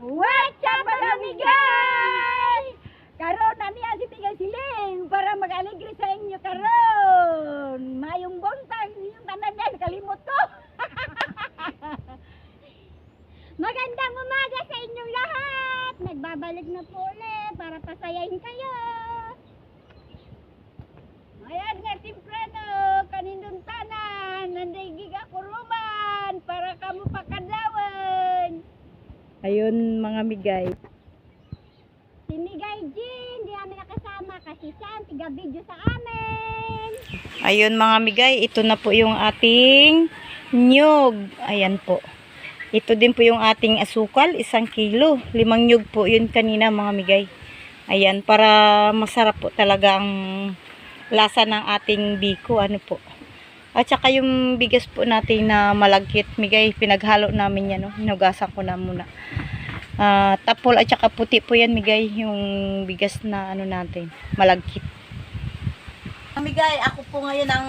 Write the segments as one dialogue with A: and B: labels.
A: What's up mga migay? Karon na niya si Tigay Siling para mag-aligre sa inyo karon. Mayong buntag yung tanan niya kalimot ko.
B: Magandang umaga sa inyong lahat! Nagbabalik na po ulit para pasayahin kayo!
A: Ayan nga timprano, kanindong tanan, nandigig ako ruman para kamu pakadlawan. Ayun mga migay.
B: Si Migay Jean, di namin nakasama kasi siya ang tiga-video sa amin!
C: Ayun mga migay, ito na po yung ating nyug. Ayan po. Ito din po yung ating asukal, isang kilo. Limang nyug po yun kanina mga migay. Ayan, para masarap po talaga ang lasa ng ating biko. Ano po. At saka yung bigas po natin na malagkit, migay, pinaghalo namin yan. No? Hinugasan ko na muna. Ah, tapol at saka puti po yan, migay, yung bigas na ano natin, malagkit. Amigay, ako po ngayon ang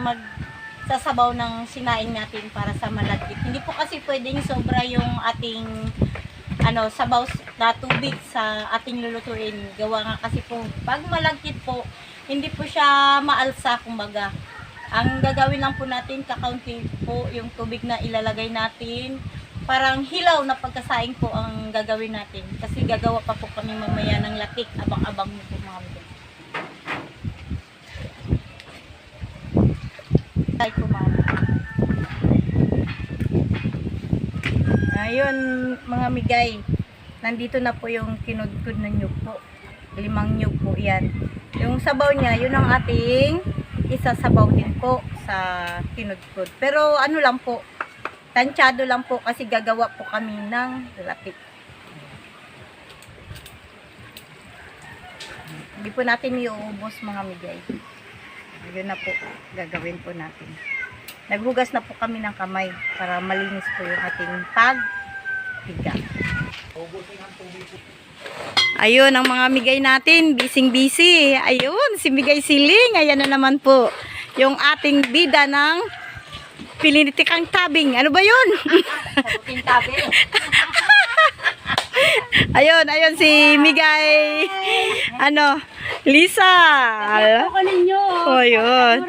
C: magsasabaw ng sinaing natin para sa malagkit. Hindi po kasi pwedeng sobra yung ating ano, sabaw na tubig sa ating lulutuin. Gawa nga kasi po, pag malagkit po, hindi po siya maalsa, kumbaga. Ang gagawin lang po natin, kakaunti po yung tubig na ilalagay natin. Parang hilaw na pagkasaing po ang gagawin natin. Kasi gagawa pa po kami mamaya ng latik. Abang-abang mo po mga amigo. Ay. Ayun, mga migay. Nandito na po yung kinudkod na nyug po. Limang nyug po yan. Yung sabaw niya, yun ang ating isasabaw din po sa kinudkod. Pero ano lang po, tansyado lang po kasi gagawa po kami ng lapit. Hindi po natin iuubos mga migay. Yun na po, gagawin po natin. Naghugas na po kami ng kamay para malinis po yung ating paghiga. Ayun, ang mga migay natin, bising-busy. Ayun, si Migay Siling. Ayan na naman po. Yung ating bida ng pilinitikang tabing. Ano ba yun?
A: Sabutin tabi.
C: ayun, ayun si Migay. Ano? Lisa.
A: Ako ninyo.
C: Oh, yun.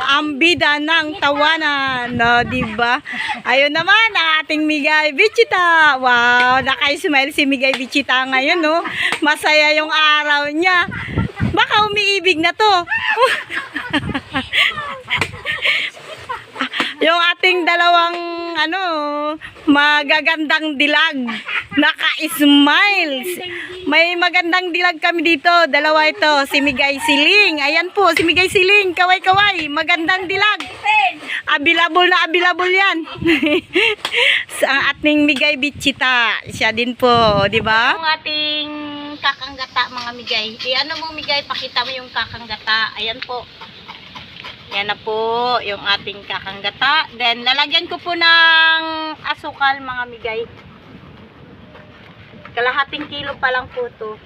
C: Ang bida ng tawanan, no, di ba? Ayun naman ang ating Migay Bichita. Wow, naka-smile si Migay Bichita ngayon, no. Masaya yung araw niya. Baka umiibig na to. yung ating dalawang ano, magagandang dilag. Naka-smiles. May magandang dilag kami dito. Dalawa ito. Si Migay Siling. Ayan po, si Migay Siling. Kaway-kaway. Magandang dilag. Abilabol na abilabol yan. Sa ating Migay Bichita. Siya din po, di ba? Ang ating kakanggata mga Migay. E ano mo Migay, pakita mo yung kakanggata. Ayan po. Yan na po yung ating kakanggata. Then, lalagyan ko po ng asukal mga Migay kalahating kilo pa lang po to.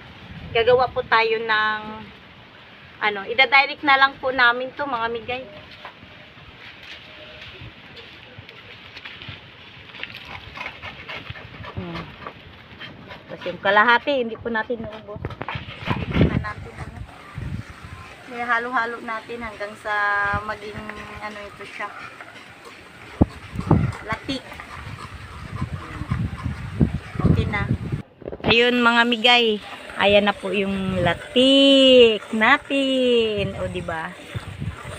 C: Gagawa po tayo ng ano, ida-direct na lang po namin to mga migay. Hmm. Tapos yung kalahati, hindi po natin naubos. Na natin ano. Kaya halo-halo natin hanggang sa maging ano ito siya. Latik. Okay na. Ayun mga migay. Ayan na po yung latik natin. O di ba?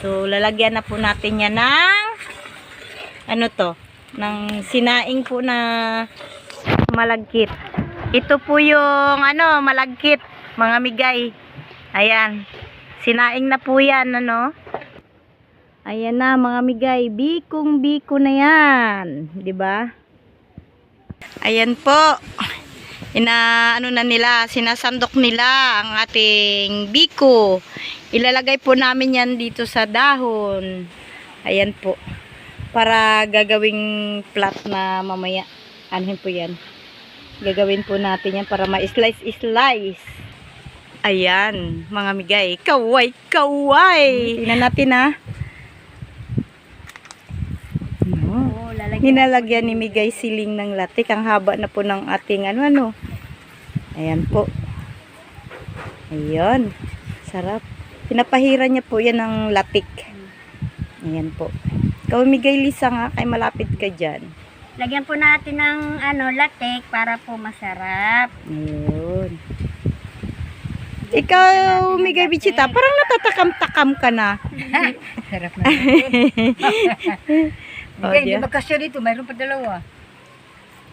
C: So lalagyan na po natin yan ng ano to? Ng sinaing po na malagkit. Ito po yung ano, malagkit, mga migay. Ayan. Sinaing na po yan, ano? Ayan na, mga migay. Bikong biko na yan. 'Di ba? Ayan po ina ano na nila, sinasandok nila ang ating biko. Ilalagay po namin yan dito sa dahon. Ayan po. Para gagawing plat na mamaya. Anuhin po yan. Gagawin po natin yan para ma-slice-slice. Ayan, mga migay. Kaway, kaway. Tingnan natin ha. No.
A: Oh,
C: Ninalagyan ni Migay siling ng latik. Ang haba na po ng ating ano ano. Ayan po. Ayan. Sarap. Pinapahiran niya po yan ng latik. Ayan po. Ikaw Migay Lisa nga kay malapit ka dyan.
B: Lagyan po natin ng ano, latek para po masarap.
C: Ayun. Ikaw, Migay Bichita, parang natatakam-takam ka na.
A: Sarap na.
C: Oh,
A: Hindi, hindi magkasya dito. Mayroon pa dalawa.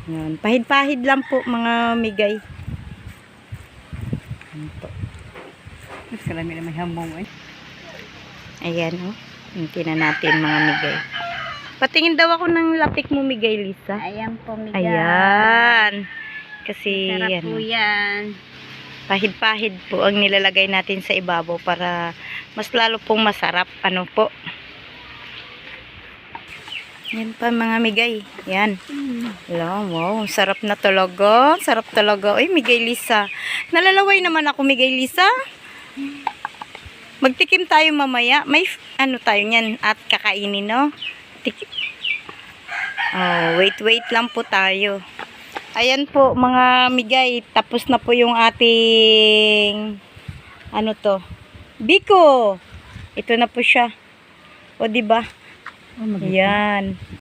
C: Yan. Pahid-pahid lang po, mga Migay. Yan po.
A: Mas kalami na may hamong eh.
C: Ayan, oh. Hinti na natin, mga Migay. Patingin daw ako ng lapik mo, Migay, Lisa.
B: Ayan po, miga.
C: Ayan. Kasi,
B: Sarap po
C: yan.
B: Yan.
C: Pahid-pahid po ang nilalagay natin sa ibabaw para mas lalo pong masarap. Ano po? Yan pa mga migay. Yan. Hello, wow. Sarap na talaga. Sarap talaga. Uy, Migay Lisa. Nalalaway naman ako, Migay Lisa. Magtikim tayo mamaya. May, ano tayo niyan at kakainin, no? Tikim. Oh, wait, wait lang po tayo. Ayan po, mga migay. Tapos na po yung ating, ano to? Biko! Ito na po siya. O, di ba?
A: Oh,
C: Ayan.